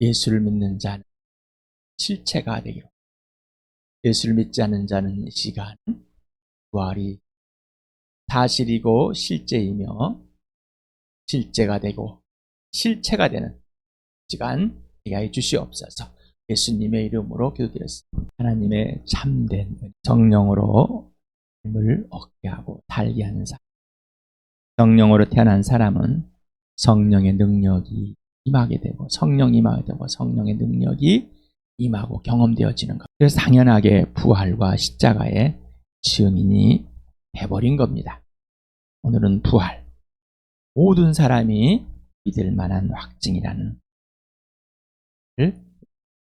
예수를 믿는 자는 실체가 되기로. 예수를 믿지 않는 자는 이 시간 부활이 사실이고 실제이며 실제가 되고 실체가 되는 시간 되게 주시옵소서. 예수님의 이름으로 기도드렸습니다. 하나님의 참된 성령으로 힘을 얻게 하고 살게 하는 사람. 성령으로 태어난 사람은 성령의 능력이 임하게 되고 성령 임하게 되고 성령의 능력이 임하고 경험되어지는 것. 그래서 당연하게 부활과 십자가의 증인이 돼버린 겁니다. 오늘은 부활. 모든 사람이 믿을 만한 확증이라는 을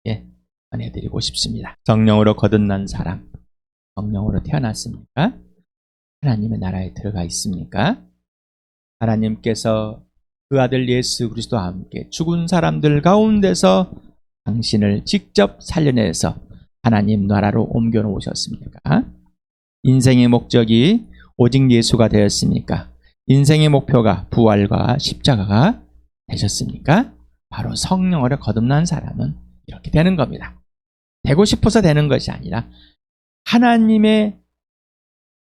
예, 전해드리고 싶습니다. 성령으로 거듭난 사람, 성령으로 태어났습니까? 하나님의 나라에 들어가 있습니까? 하나님께서 그 아들 예수 그리스도와 함께 죽은 사람들 가운데서 당신을 직접 살려내서 하나님 나라로 옮겨 놓으셨습니까? 인생의 목적이 오직 예수가 되었습니까? 인생의 목표가 부활과 십자가가 되셨습니까? 바로 성령으로 거듭난 사람은 이렇게 되는 겁니다. 되고 싶어서 되는 것이 아니라 하나님의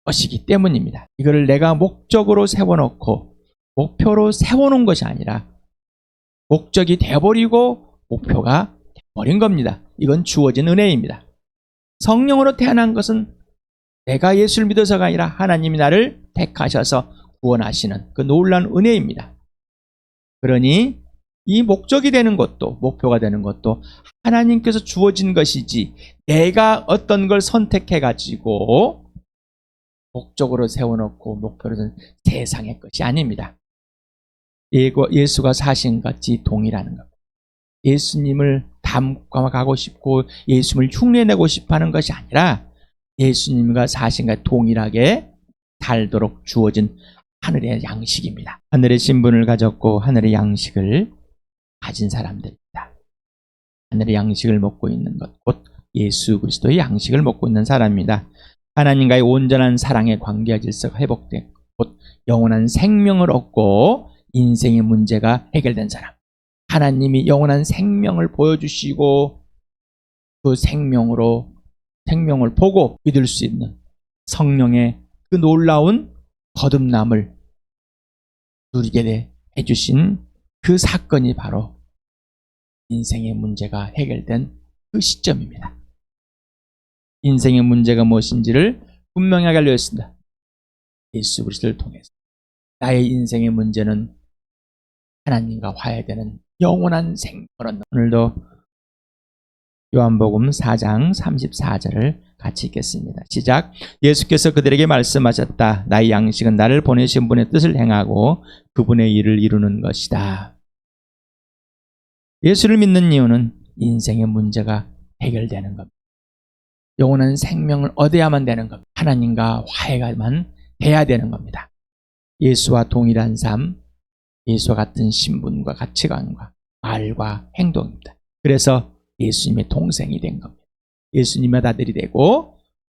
것이기 때문입니다. 이거를 내가 목적으로 세워놓고 목표로 세워놓은 것이 아니라 목적이 돼버리고 목표가 돼버린 겁니다. 이건 주어진 은혜입니다. 성령으로 태어난 것은 내가 예수를 믿어서가 아니라 하나님이 나를 택하셔서 구원하시는 그 놀라운 은혜입니다. 그러니 이 목적이 되는 것도 목표가 되는 것도 하나님께서 주어진 것이지 내가 어떤 걸 선택해 가지고 목적으로 세워놓고 목표로는 세상의 것이 아닙니다. 예수가 사신 같이 동일하는 겁니다. 예수님을 담가가고 싶고 예수님을 흉내내고 싶어하는 것이 아니라 예수님과 사신과 동일하게 살도록 주어진 하늘의 양식입니다. 하늘의 신분을 가졌고 하늘의 양식을 가진 사람들입니다. 하늘의 양식을 먹고 있는 것, 곧 예수 그리스도의 양식을 먹고 있는 사람입니다. 하나님과의 온전한 사랑의 관계와 질서가 회복된 곧 영원한 생명을 얻고 인생의 문제가 해결된 사람. 하나님이 영원한 생명을 보여주시고 그 생명으로 생명을 보고 믿을 수 있는 성령의 그 놀라운 거듭남을 누리게 해주신 그 사건이 바로 인생의 문제가 해결된 그 시점입니다. 인생의 문제가 무엇인지를 분명하게 알려줬습니다. 예수 그리스도를 통해서 나의 인생의 문제는 하나님과 화해되는 영원한 얻는 오늘도 요한복음 4장 34절을 같이 읽겠습니다. 시작. 예수께서 그들에게 말씀하셨다. 나의 양식은 나를 보내신 분의 뜻을 행하고 그분의 일을 이루는 것이다. 예수를 믿는 이유는 인생의 문제가 해결되는 겁니다. 영원한 생명을 얻어야만 되는 겁니다. 하나님과 화해가만 돼야 되는 겁니다. 예수와 동일한 삶, 예수와 같은 신분과 가치관과 말과 행동입니다. 그래서 예수님의 동생이 된 겁니다. 예수님의 아들이 되고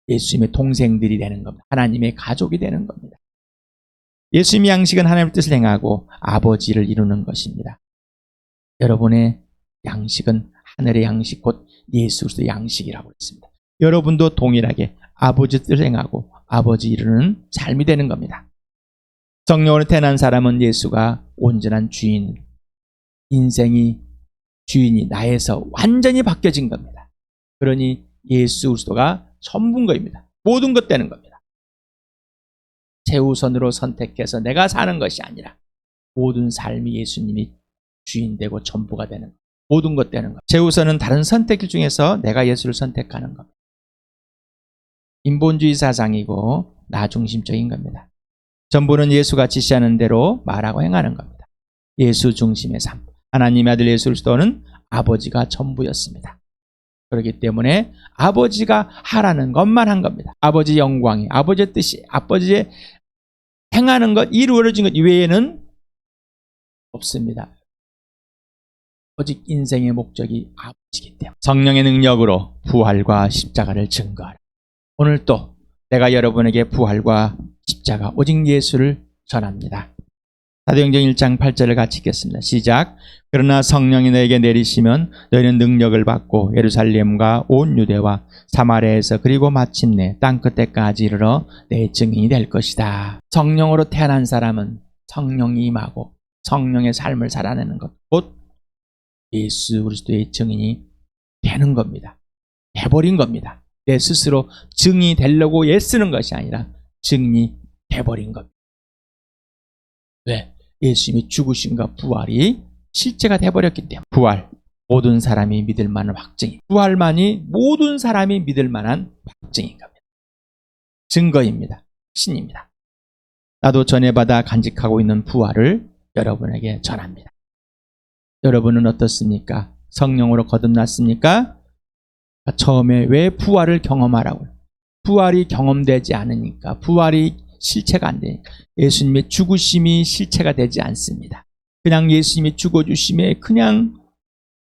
예수님의 동생들이 되는 겁니다. 하나님의 가족이 되는 겁니다. 예수님의 양식은 하나님의 뜻을 행하고 아버지를 이루는 것입니다. 여러분의 양식은 하늘의 양식 곧 예수 그리스도의 양식이라고 했습니다. 여러분도 동일하게 아버지 뜻을 행하고 아버지 이루는 삶이 되는 겁니다. 성령으로 태어난 사람은 예수가 온전한 주인, 인생이 주인이 나에서 완전히 바뀌어진 겁니다. 그러니 예수 그리스도가 전부인 겁니다. 모든 것 되는 겁니다. 최우선으로 선택해서 내가 사는 것이 아니라 모든 삶이 예수님이 주인 되고 전부가 되는 것. 모든 것 되는 것. 최우선은 다른 선택길 중에서 내가 예수를 선택하는 겁니다. 인본주의 사상이고 나 중심적인 겁니다. 전부는 예수가 지시하는 대로 말하고 행하는 겁니다. 예수 중심의 삶. 하나님의 아들 예수 그리스도는 아버지가 전부였습니다. 그렇기 때문에 아버지가 하라는 것만 한 겁니다. 아버지 영광이, 아버지의 뜻이, 아버지의 행하는 것, 이루어진 것 이외에는 없습니다. 오직 인생의 목적이 아버지기 때문에 성령의 능력으로 부활과 십자가를 증거하라. 오늘 또 내가 여러분에게 부활과 십자가 오직 예수를 전합니다. 사도행전 1장 8절을 같이 읽겠습니다. 시작. 그러나 성령이 너에게 내리시면 너희는 능력을 받고 예루살렘과 온 유대와 사마리아에서 그리고 마침내 땅 끝에까지 이르러 내 증인이 될 것이다. 성령으로 태어난 사람은 성령이 임하고 성령의 삶을 살아내는 것, 곧 예수 그리스도의 증인이 되는 겁니다. 돼버린 겁니다. 내 스스로 증이 되려고 애쓰는 것이 아니라 증이 돼버린 겁니다. 왜? 예수님이 죽으신과 부활이 실제가 돼버렸기 때문에 부활 모든 사람이 믿을 만한 확증이 부활만이 모든 사람이 믿을 만한 확증인 겁니다. 증거입니다. 신입니다. 나도 전해받아 간직하고 있는 부활을 여러분에게 전합니다. 여러분은 어떻습니까? 성령으로 거듭났습니까? 처음에 왜 부활을 경험하라고? 부활이 경험되지 않으니까, 부활이 실체가 안 되니까, 예수님의 죽으심이 실체가 되지 않습니다. 그냥 예수님이 죽어주심에 그냥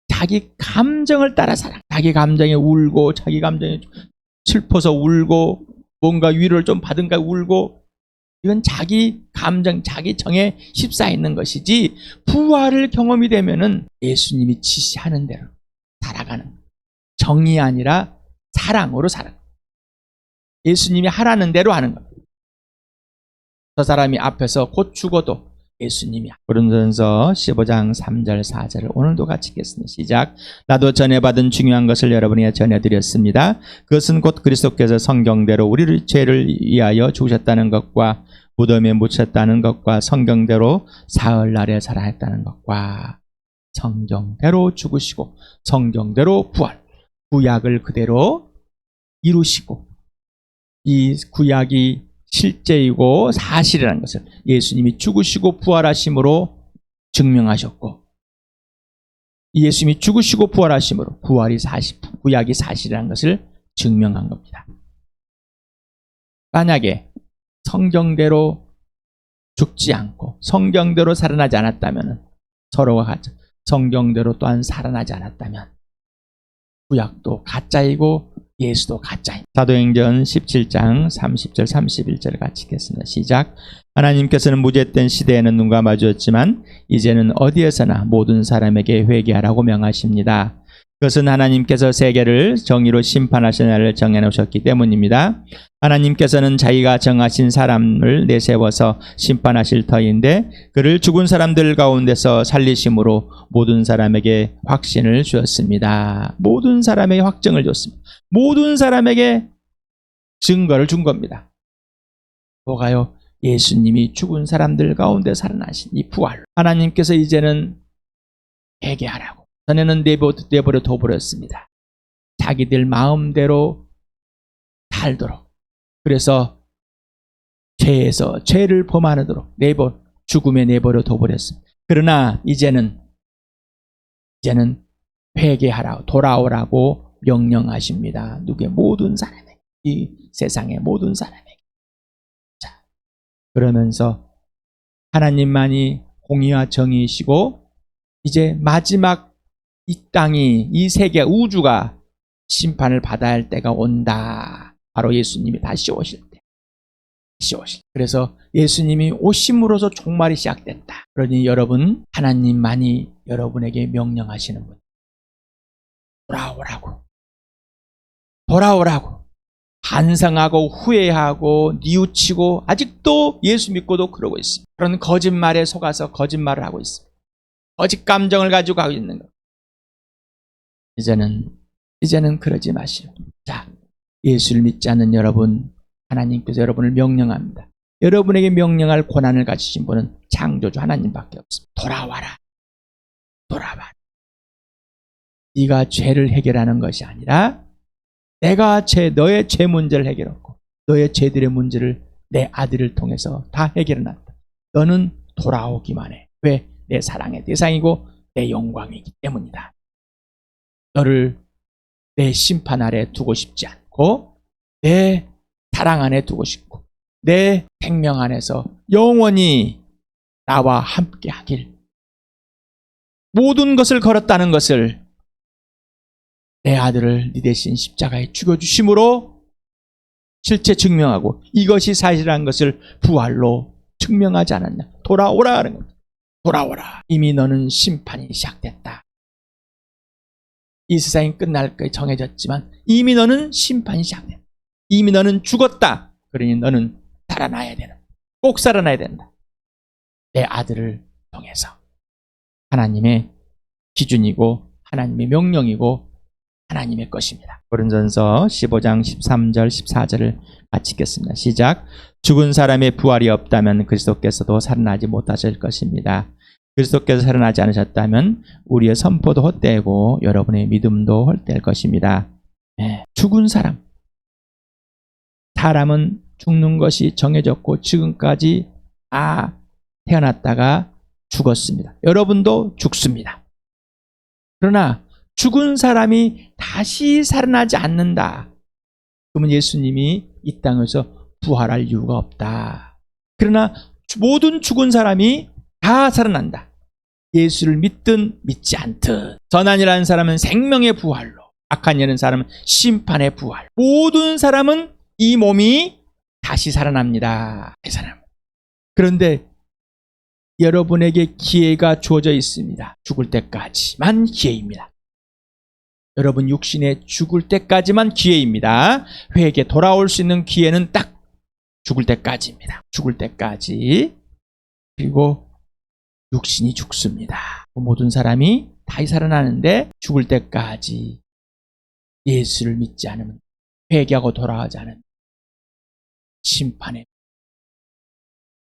자기 감정을 따라 살아. 자기 감정에 울고, 자기 감정에 슬퍼서 울고, 뭔가 위로를 좀 받은가 울고, 이건 자기 감정, 자기 정에 휩싸여 있는 것이지, 부활을 경험이 되면은 예수님이 지시하는 대로 살아가는. 정이 아니라 사랑으로 살아. 예수님이 하라는 대로 하는 겁니다. 저 사람이 앞에서 곧 죽어도 예수님이 고린도전서 15장 3절 4절을 오늘도 같이 읽겠습니다. 시작. 나도 전해받은 중요한 것을 여러분에게 전해드렸습니다. 그것은 곧 그리스도께서 성경대로 우리를 죄를 위하여 죽으셨다는 것과 무덤에 묻혔다는 것과 성경대로 사흘 날에 살아했다는 것과 성경대로 죽으시고 성경대로 부활 구약을 그대로 이루시고 이 구약이 실제이고 사실이라는 것을 예수님이 죽으시고 부활하심으로 증명하셨고 예수님이 죽으시고 부활하심으로 부활이 사실 구약이 사실이라는 것을 증명한 겁니다. 만약에 성경대로 죽지 않고 성경대로 살아나지 않았다면 서로가 가짜 성경대로 또한 살아나지 않았다면 구약도 가짜이고 예수도 가짜입니다. 사도행전 17장 30절 31절 같이 읽겠습니다. 시작. 하나님께서는 무죄된 시대에는 눈과 마주었지만 이제는 어디에서나 모든 사람에게 회개하라고 명하십니다. 그것은 하나님께서 세계를 정의로 심판하실 날을 정해놓으셨기 때문입니다. 하나님께서는 자기가 정하신 사람을 내세워서 심판하실 터인데 그를 죽은 사람들 가운데서 살리심으로 모든 사람에게 확신을 주었습니다. 모든 사람에게 확증을 줬습니다. 모든 사람에게 증거를 준 겁니다. 뭐가요? 예수님이 죽은 사람들 가운데 살아나신 이 부활. 하나님께서 이제는 회개하라고. 전에는 내버, 내버려 둬버렸습니다. 자기들 마음대로 살도록. 그래서 죄에서 죄를 범하도록 내버 죽음에 내버려 둬버렸습니다. 그러나 이제는 이제는 회개하라 돌아오라고 명령하십니다. 누구의 모든 사람에게 이 세상의 모든 사람에게. 자 그러면서 하나님만이 공의와 정의이시고 이제 마지막 이 땅이 이 세계 우주가 심판을 받아야 할 때가 온다. 바로 예수님이 다시 오실 때. 다시 오실. 그래서 예수님이 오심으로써 종말이 시작됐다. 그러니 여러분 하나님만이 여러분에게 명령하시는 분. 돌아오라고. 돌아오라고. 반성하고 후회하고 뉘우치고 아직도 예수 믿고도 그러고 있습니다. 그런 거짓말에 속아서 거짓말을 하고 있습니다. 거짓 감정을 가지고 하고 있는 것. 이제는 이제는 그러지 마시오. 자, 예수를 믿지 않는 여러분, 하나님께서 여러분을 명령합니다. 여러분에게 명령할 권한을 가지신 분은 창조주 하나님밖에 없습니다. 돌아와라. 돌아와라. 네가 죄를 해결하는 것이 아니라 내가 죄, 너의 죄 문제를 해결했고 너의 죄들의 문제를 내 아들을 통해서 다 해결해 놨다. 너는 돌아오기만 해. 왜? 내 사랑의 대상이고 내 영광이기 때문이다. 너를 내 심판 아래 두고 싶지 않고 내 사랑 안에 두고 싶고 내 생명 안에서 영원히 나와 함께 하길 모든 것을 걸었다는 것을 내 아들을 네 대신 십자가에 죽여주심으로 실제 증명하고 이것이 사실이라는 것을 부활로 증명하지 않았냐 돌아오라 하는 겁니다. 돌아오라. 이미 너는 심판이 시작됐다. 이 세상이 끝날 거 정해졌지만 이미 너는 심판이 시작됐다. 이미 너는 죽었다. 그러니 너는 살아나야 되는. 꼭 살아나야 된다. 내 아들을 통해서 하나님의 기준이고 하나님의 명령이고 하나님의 것입니다. 고린전서 15장 13절 14절을 같이 읽겠습니다. 시작. 죽은 사람의 부활이 없다면 그리스도께서도 살아나지 못하실 것입니다. 그리스도께서 살아나지 않으셨다면 우리의 선포도 헛되고 여러분의 믿음도 헛될 것입니다. 네, 죽은 사람. 사람은 죽는 것이 정해졌고 지금까지 아 태어났다가 죽었습니다. 여러분도 죽습니다. 그러나 죽은 사람이 다시 살아나지 않는다. 그러면 예수님이 이 땅에서 부활할 이유가 없다. 그러나 모든 죽은 사람이 다 살아난다. 예수를 믿든 믿지 않든 전환이라는 사람은 생명의 부활로 악한 이라는 사람은 심판의 부활 모든 사람은 이 몸이 다시 살아납니다. 다시 살아납니다. 그런데 여러분에게 기회가 주어져 있습니다. 죽을 때까지만 기회입니다. 여러분 육신에 죽을 때까지만 기회입니다. 회에게 돌아올 수 있는 기회는 딱 죽을 때까지입니다. 죽을 때까지. 그리고 육신이 죽습니다. 모든 사람이 다시 살아나는데 죽을 때까지 예수를 믿지 않으면 회개하고 돌아가지 않은 심판의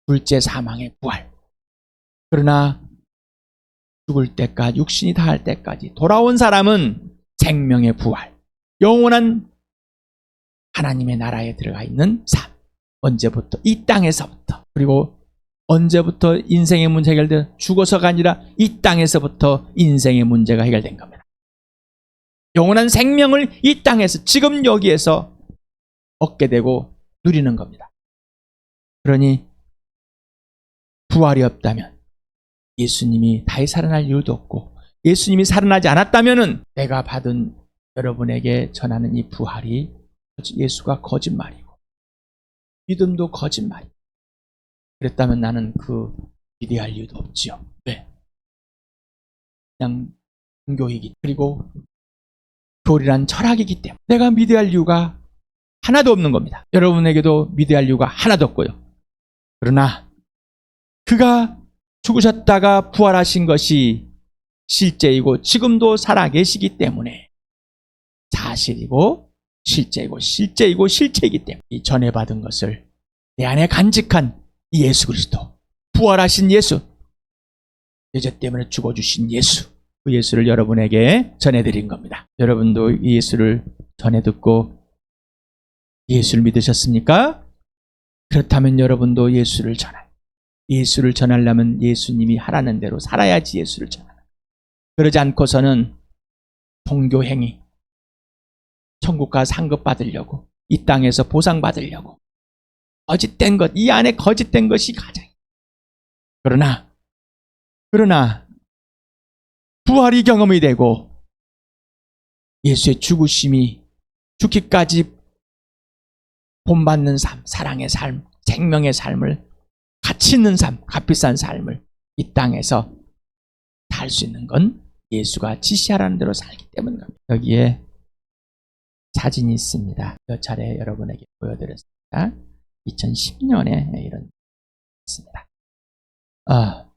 둘째 사망의 부활. 그러나 죽을 때까지 육신이 다할 때까지 돌아온 사람은 생명의 부활, 영원한 하나님의 나라에 들어가 있는 삶. 언제부터? 이 땅에서부터. 그리고 언제부터 인생의 문제 해결돼? 죽어서가 아니라 이 땅에서부터 인생의 문제가 해결된 겁니다. 영원한 생명을 이 땅에서, 지금 여기에서 얻게 되고 누리는 겁니다. 그러니 부활이 없다면 예수님이 다시 살아날 이유도 없고 예수님이 살아나지 않았다면은 내가 받은 여러분에게 전하는 이 부활이 예수가 거짓말이고 믿음도 거짓말이고 그랬다면 나는 그 기대할 이유도 없지요. 왜? 그냥 종교이기 그리고 교리란 철학이기 때문에 내가 믿어야 이유가 하나도 없는 겁니다. 여러분에게도 믿어야 이유가 하나도 없고요. 그러나 그가 죽으셨다가 부활하신 것이 실제이고 지금도 살아계시기 때문에 사실이고 실제이고 실제이고 실체이기 때문에 이 전해받은 것을 내 안에 간직한 이 예수 그리스도 부활하신 예수 내죄 때문에 죽어주신 예수 그 예수를 여러분에게 전해드린 겁니다. 여러분도 이 예수를 전해 듣고 예수를 믿으셨습니까? 그렇다면 여러분도 예수를 전할 예수를 전하려면 예수님이 하라는 대로 살아야지 예수를 전하는. 그러지 않고서는 종교행위, 천국과 상급 받으려고, 이 땅에서 보상 받으려고, 거짓된 것, 이 안에 거짓된 것이 가장. 그러나, 그러나, 부활이 경험이 되고, 예수의 죽으심이 죽기까지 본받는 삶, 사랑의 삶, 생명의 삶을 가치 있는 삶, 값비싼 삶을 이 땅에서 살 수 있는 건 예수가 지시하라는 대로 살기 때문입니다. 여기에 사진이 있습니다. 몇 차례 여러분에게 보여드렸습니다. 2010년에 이런 있습니다. 아,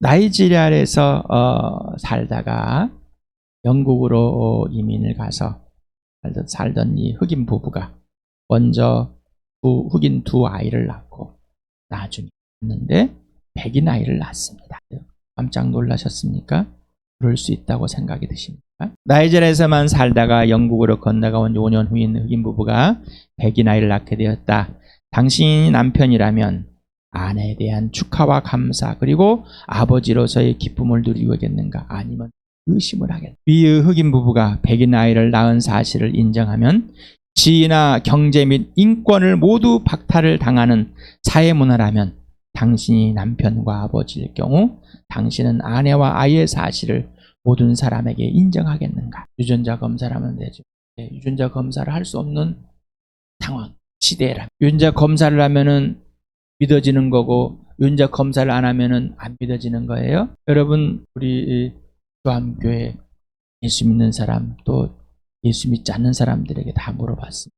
나이지리아에서 어, 살다가 영국으로 이민을 가서 살던, 살던 이 흑인 부부가 먼저 두, 흑인 두 아이를 낳고 나중에 했는데 백인 아이를 낳습니다. 깜짝 놀라셨습니까? 그럴 수 있다고 생각이 드십니까? 나이젤에서만 살다가 영국으로 건너가 온 5년 후인 흑인 부부가 백인 아이를 낳게 되었다. 당신이 남편이라면 아내에 대한 축하와 감사 그리고 아버지로서의 기쁨을 누리겠는가 아니면 의심을 하겠다. 위의 흑인 부부가 백인 아이를 낳은 사실을 인정하면 지위나 경제 및 인권을 모두 박탈을 당하는 사회 문화라면 당신이 남편과 아버지일 경우 당신은 아내와 아이의 사실을 모든 사람에게 인정하겠는가? 유전자 검사를 하면 되죠. 네, 유전자 검사를 할 수 없는 상황, 시대라. 유전자 검사를 하면은 믿어지는 거고 윤자 검사를 안 하면은 안 믿어지는 거예요. 여러분 우리 교암교회 예수 믿는 사람 또 예수 믿지 않는 사람들에게 다 물어봤습니다.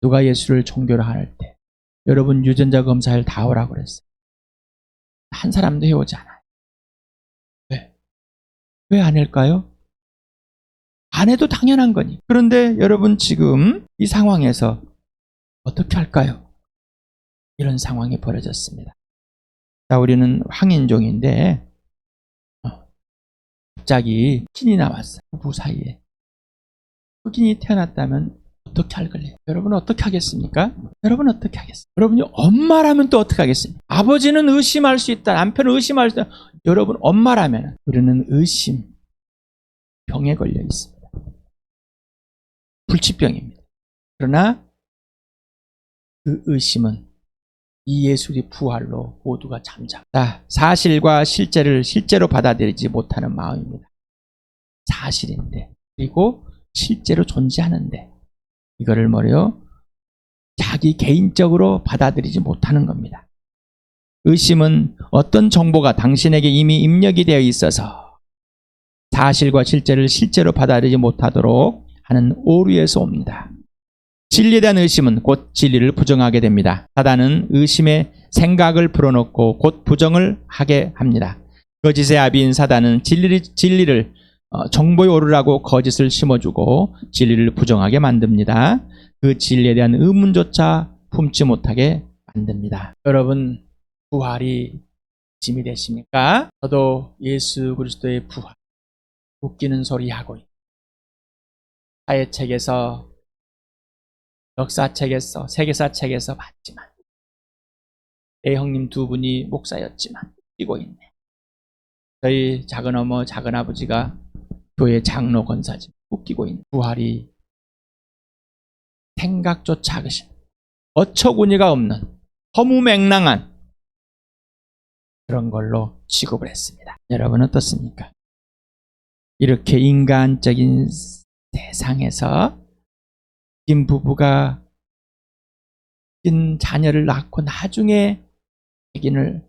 누가 예수를 종교로 할 때 여러분 유전자 검사를 다 오라고 그랬어요. 한 사람도 해오지 않아요. 왜? 왜 안 할까요? 안 해도 당연한 거니. 그런데 여러분 지금 이 상황에서 어떻게 할까요? 이런 상황이 벌어졌습니다. 자, 우리는 황인종인데 어, 갑자기 흑인이 나왔어요. 부부 사이에. 흑인이 태어났다면 어떻게 할 걸요? 여러분 어떻게 하겠습니까? 여러분 어떻게 하겠습니까? 여러분이 엄마라면 또 어떻게 하겠습니까? 아버지는 의심할 수 있다. 남편은 의심할 수 있다. 여러분 엄마라면 우리는 의심 병에 걸려 있습니다. 불치병입니다. 그러나 그 의심은 이 예술의 부활로 모두가 잠잠다. 사실과 실제를 실제로 받아들이지 못하는 마음입니다. 사실인데 그리고 실제로 존재하는데 이거를 뭐래요? 자기 개인적으로 받아들이지 못하는 겁니다. 의심은 어떤 정보가 당신에게 이미 입력이 되어 있어서 사실과 실제를 실제로 받아들이지 못하도록 하는 오류에서 옵니다. 진리에 대한 의심은 곧 진리를 부정하게 됩니다. 사단은 의심의 생각을 불어넣고 곧 부정을 하게 합니다. 거짓의 아비인 사단은 진리를, 진리를 어, 정보에 오르라고 거짓을 심어주고 진리를 부정하게 만듭니다. 그 진리에 대한 의문조차 품지 못하게 만듭니다. 여러분 부활이 짐이 되십니까? 저도 예수 그리스도의 부활 웃기는 소리 하고 있 사회책에서 역사책에서 세계사책에서 봤지만 내 형님 두 분이 목사였지만 뛰고 있네. 저희 작은 어머 작은 아버지가 교회 장로 권사지 웃기고 있는 부활이 생각조차 하신 어처구니가 없는 허무맹랑한 그런 걸로 취급을 했습니다. 여러분 어떻습니까? 이렇게 인간적인 세상에서 인 부부가 인 자녀를 낳고 나중에 백인을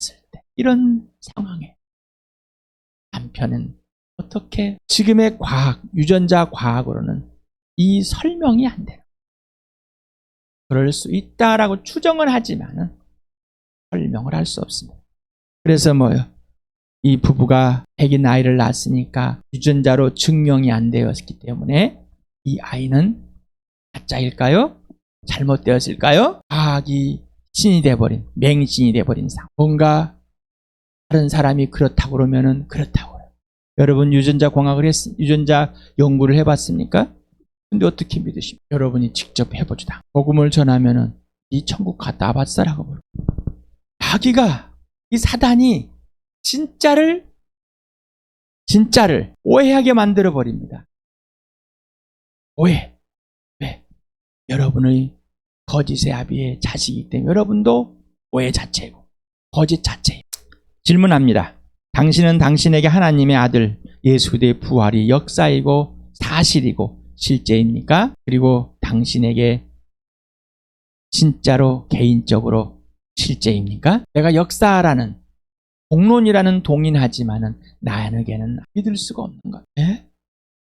했을 때 이런 상황에 남편은 어떻게 지금의 과학, 유전자 과학으로는 이 설명이 안 돼요. 그럴 수 있다라고 추정을 하지만은 설명을 할 수 없습니다. 그래서 뭐요? 이 부부가 백인 아이를 낳았으니까 유전자로 증명이 안 되었기 때문에 이 아이는 가짜일까요? 잘못되었을까요? 과학이 신이 돼버린 맹신이 돼버린 상. 뭔가 다른 사람이 그렇다고 그러면은 그렇다고. 여러분 유전자 공학을 했, 유전자 연구를 해봤습니까? 근데 어떻게 믿으십니까? 여러분이 직접 해보지다. 복음을 전하면은 이 천국 갔다 와봤어라고 물어. 마귀가 이 사단이 진짜를 진짜를 오해하게 만들어 버립니다. 오해. 왜? 여러분의 거짓의 아비의 자식이기 때문에 여러분도 오해 자체고 거짓 자체예요. 질문합니다. 당신은 당신에게 하나님의 아들 예수 그리스도의 부활이 역사이고 사실이고 실제입니까? 그리고 당신에게 진짜로 개인적으로 실제입니까? 내가 역사라는 공론이라는 동인하지만은 나에게는 믿을 수가 없는 것. 예?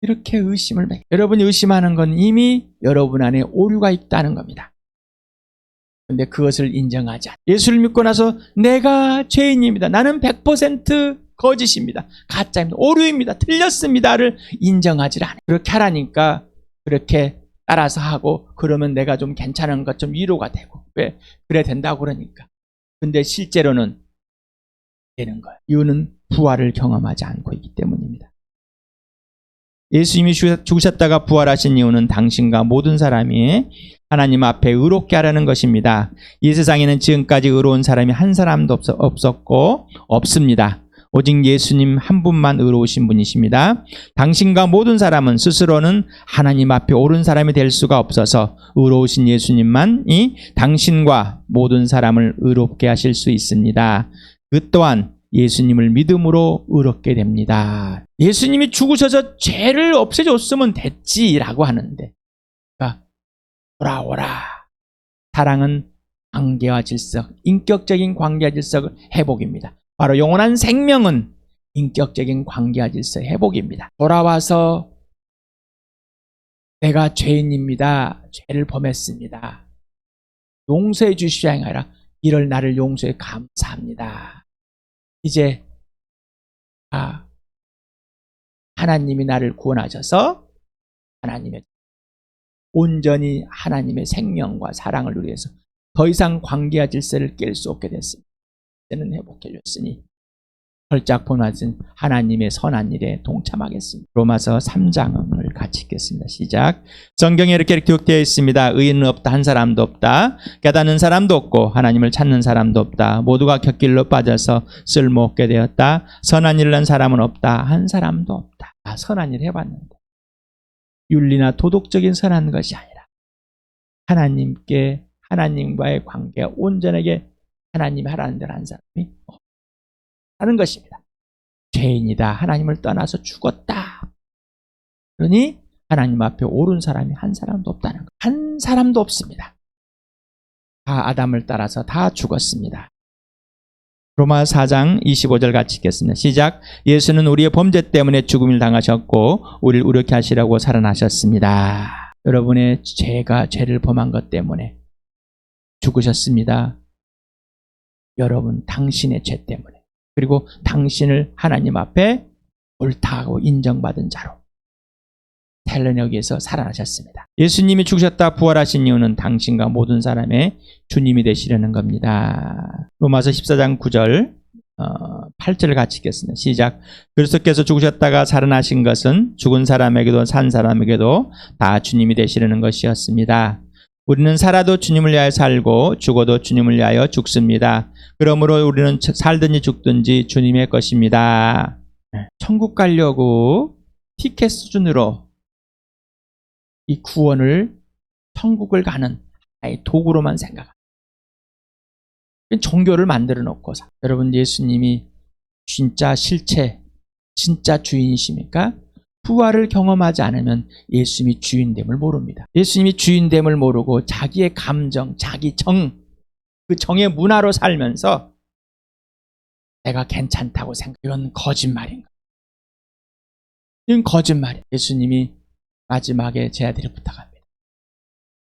이렇게 의심을 매. 여러분이 의심하는 건 이미 여러분 안에 오류가 있다는 겁니다. 근데 그것을 인정하지 않. 예수를 믿고 나서 내가 죄인입니다. 나는 100% 거짓입니다. 가짜입니다. 오류입니다. 틀렸습니다를 인정하지 않아요. 그렇게 하라니까 그렇게 따라서 하고 그러면 내가 좀 괜찮은 것 좀 위로가 되고 왜 그래 된다고 그러니까. 근데 실제로는 되는 거예요. 이유는 부활을 경험하지 않고 있기 때문입니다. 예수님이 죽으셨다가 부활하신 이유는 당신과 모든 사람이 하나님 앞에 의롭게 하라는 것입니다. 이 세상에는 지금까지 의로운 사람이 한 사람도 없었고 없습니다. 오직 예수님 한 분만 의로우신 분이십니다. 당신과 모든 사람은 스스로는 하나님 앞에 옳은 사람이 될 수가 없어서 의로우신 예수님만이 당신과 모든 사람을 의롭게 하실 수 있습니다. 그 또한 예수님을 믿음으로 의롭게 됩니다. 예수님이 죽으셔서 죄를 없애줬으면 됐지라고 하는데, 돌아오라. 사랑은 관계와 질서, 인격적인 관계와 질서 회복입니다. 바로 영원한 생명은 인격적인 관계와 질서 회복입니다. 돌아와서 내가 죄인입니다. 죄를 범했습니다. 용서해 주시기 아니라 이럴 나를 용서해 감사합니다. 이제 아 하나님이 나를 구원하셔서 하나님의 온전히 하나님의 생명과 사랑을 누리해서 더 이상 관계와 질서를 깰 수 없게 됐습니다. 이제는 회복해줬으니 헐짝 본받은 하나님의 선한 일에 동참하겠습니다. 로마서 3장을 같이 읽겠습니다. 시작. 성경에 이렇게 기록되어 있습니다. 의인은 없다 한 사람도 없다. 깨닫는 사람도 없고 하나님을 찾는 사람도 없다. 모두가 곁길로 빠져서 쓸모없게 되었다. 선한 일을 한 사람은 없다. 한 사람도 없다. 아, 선한 일 해봤는데 윤리나 도덕적인 선한 것이 아니라 하나님께 하나님과의 관계가 온전하게 하나님이 하라는 대로 한 사람이 하는 것입니다. 죄인이다. 하나님을 떠나서 죽었다. 그러니 하나님 앞에 옳은 사람이 한 사람도 없다는 것. 한 사람도 없습니다. 다 아담을 따라서 다 죽었습니다. 로마 4장 25절 같이 읽겠습니다. 시작. 예수는 우리의 범죄 때문에 죽음을 당하셨고 우리를 우력케 하시려고 살아나셨습니다. 여러분의 죄가 죄를 범한 것 때문에 죽으셨습니다. 여러분 당신의 죄 때문에 그리고 당신을 하나님 앞에 옳다고 인정받은 자로 텔레너기에서 살아나셨습니다. 예수님이 죽으셨다 부활하신 이유는 당신과 모든 사람의 주님이 되시려는 겁니다. 로마서 14장 9절 어, 8절을 같이 읽겠습니다. 시작. 그리스도께서 죽으셨다가 살아나신 것은 죽은 사람에게도 산 사람에게도 다 주님이 되시려는 것이었습니다. 우리는 살아도 주님을 위하여 살고 죽어도 주님을 위하여 죽습니다. 그러므로 우리는 살든지 죽든지 주님의 것입니다. 네, 천국 가려고 티켓 수준으로 이 구원을 천국을 가는 하나의 도구로만 생각합니다. 종교를 만들어 놓고 사. 여러분 예수님이 진짜 실체, 진짜 주인이십니까? 부활을 경험하지 않으면 예수님이 주인됨을 모릅니다. 예수님이 주인됨을 모르고 자기의 감정, 자기 정, 그 정의 문화로 살면서 내가 괜찮다고 생각. 이건 거짓말인 거예요. 이건 거짓말이에요. 예수님이 마지막에 제 아들을 부탁합니다.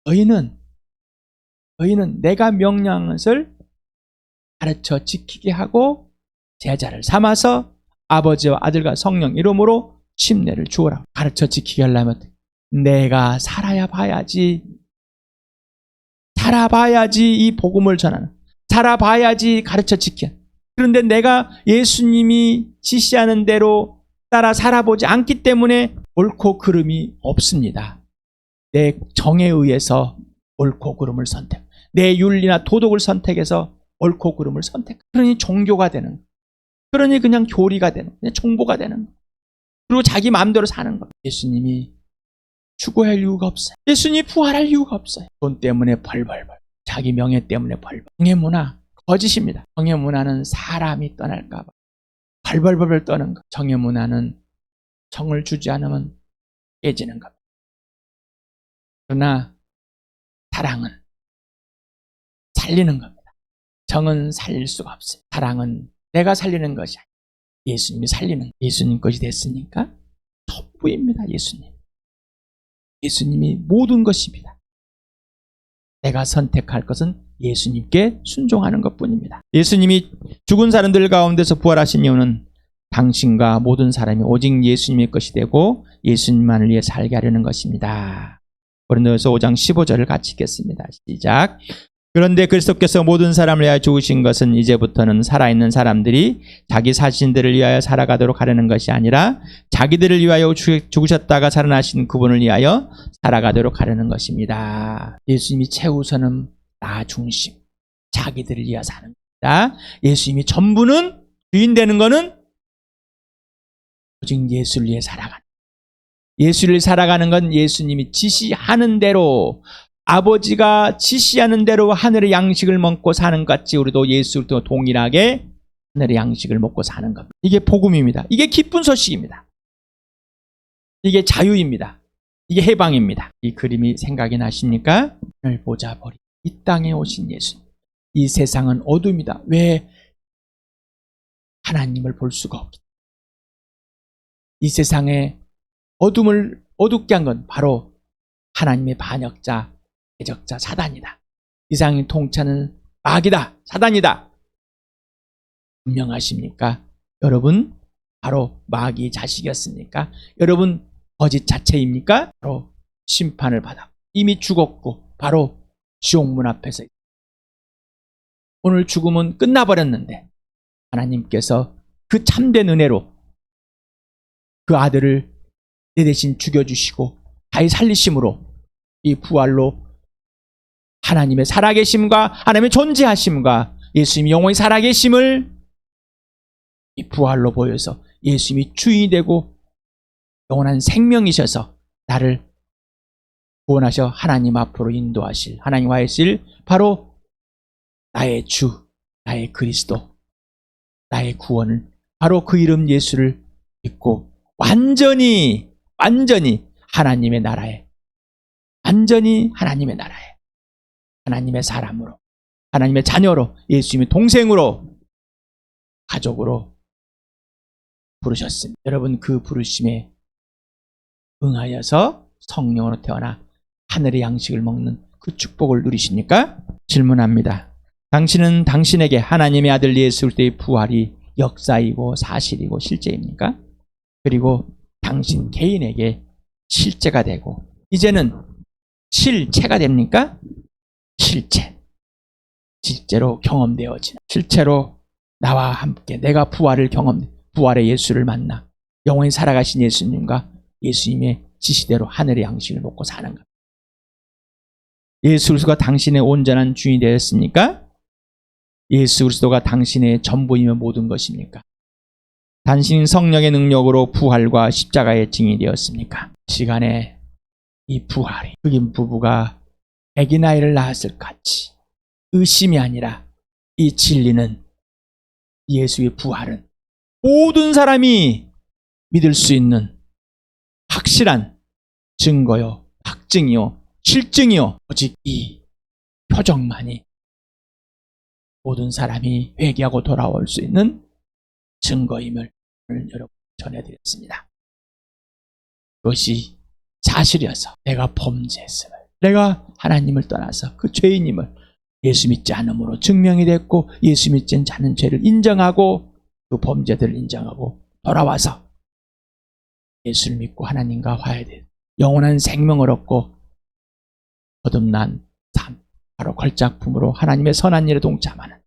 너희는 너희는 내가 것을 가르쳐 지키게 하고 제자를 삼아서 아버지와 아들과 성령 이름으로 침례를 주어라. 가르쳐 지키게 하려면 내가 살아야 봐야지. 살아봐야지 이 복음을 전하는. 살아봐야지 가르쳐 지켜. 그런데 내가 예수님이 지시하는 대로 따라 살아보지 않기 때문에 옳고 그름이 없습니다. 내 정에 의해서 옳고 그름을 선택. 내 윤리나 도덕을 선택해서 옳고 그름을 선택. 그러니 종교가 되는. 그러니 그냥 교리가 되는. 그냥 정보가 되는. 그리고 자기 마음대로 사는 거. 예수님이 추구할 이유가 없어요. 예수님이 부활할 이유가 없어요. 돈 때문에 벌벌벌. 자기 명예 때문에 벌벌. 정의 문화 거짓입니다. 정의 문화는 사람이 떠날까 봐. 벌벌벌 떠는 거. 정의 문화는 정을 주지 않으면 깨지는 겁니다. 그러나 사랑은 살리는 겁니다. 정은 살릴 수가 없어요. 사랑은 내가 살리는 것이 아니에요. 예수님이 살리는 예수님 것이 됐으니까 전부입니다. 예수님. 예수님이 모든 것입니다. 내가 선택할 것은 예수님께 순종하는 것뿐입니다. 예수님이 죽은 사람들 가운데서 부활하신 이유는 당신과 모든 사람이 오직 예수님의 것이 되고 예수님만을 위해 살게 하려는 것입니다. 고린도서 5장 15절을 같이 읽겠습니다. 시작. 그런데 그리스도께서 모든 사람을 위하여 죽으신 것은 이제부터는 살아있는 사람들이 자기 자신들을 위하여 살아가도록 하려는 것이 아니라 자기들을 위하여 죽으셨다가 살아나신 그분을 위하여 살아가도록 하려는 것입니다. 예수님이 최우선은 나 중심, 자기들을 위하여 사는 겁니다. 예수님이 전부는 주인 되는 것은 오직 예수를 위해 살아가는 예수를 살아가는 건 예수님이 지시하는 대로 아버지가 지시하는 대로 하늘의 양식을 먹고 사는 것 같이 우리도 예수도 동일하게 하늘의 양식을 먹고 사는 겁니다. 이게 복음입니다. 이게 기쁜 소식입니다. 이게 자유입니다. 이게 해방입니다. 이 그림이 생각이 나십니까? 오늘 보자 버리 이 땅에 오신 예수님. 이 세상은 어둠이다. 왜 하나님을 볼 수가 없다. 이 세상에 어둠을 어둡게 한 건 바로 하나님의 반역자, 대적자 사단이다. 이상의 통치하는 마귀다, 사단이다. 분명하십니까? 여러분, 바로 마귀 자식이었습니까? 여러분, 거짓 자체입니까? 바로 심판을 받아 이미 죽었고, 바로 지옥 문 앞에서 오늘 죽음은 끝나버렸는데, 하나님께서 그 참된 은혜로 그 아들을 내 대신 죽여주시고 다시 살리심으로 이 부활로 하나님의 살아계심과 하나님의 존재하심과 예수님이 영원히 살아계심을 이 부활로 보여서 예수님이 주인이 되고 영원한 생명이셔서 나를 구원하셔 하나님 앞으로 인도하실 하나님과 하실 바로 나의 주, 나의 그리스도, 나의 구원을 바로 그 이름 예수를 믿고 완전히 완전히 하나님의 나라에 완전히 하나님의 나라에 하나님의 사람으로 하나님의 자녀로 예수님의 동생으로 가족으로 부르셨습니다. 여러분 그 부르심에 응하여서 성령으로 태어나 하늘의 양식을 먹는 그 축복을 누리십니까? 질문합니다. 당신은 당신에게 하나님의 아들 예수 그리스도의 부활이 역사이고 사실이고 실제입니까? 그리고 당신 개인에게 실제가 되고 이제는 실체가 됩니까? 실체. 실제로 경험되어지는 실제로 나와 함께 내가 부활을 경험 부활의 예수를 만나 영원히 살아가신 예수님과 예수님의 지시대로 하늘의 양식을 먹고 사는 것. 예수 그리스도가 당신의 온전한 주인이 되었습니까? 예수 그리스도가 당신의 전부이며 모든 것입니까? 단신 성령의 능력으로 부활과 십자가의 증인이 되었습니까? 시간에 이 부활이 흑인 부부가 아기 나이를 낳았을 같이 의심이 아니라 이 진리는 예수의 부활은 모든 사람이 믿을 수 있는 확실한 증거요, 확증이요, 실증이요. 오직 이 표적만이 모든 사람이 회개하고 돌아올 수 있는 증거임을 여러분 전해드렸습니다. 그것이 사실이어서 내가 범죄했음을, 내가 하나님을 떠나서 그 죄인임을 예수 믿지 않음으로 증명이 됐고 예수 믿지 않은 죄를 인정하고 그 범죄들을 인정하고 돌아와서 예수를 믿고 하나님과 화해된 영원한 생명을 얻고 거듭난 삶, 바로 걸작품으로 하나님의 선한 일에 동참하는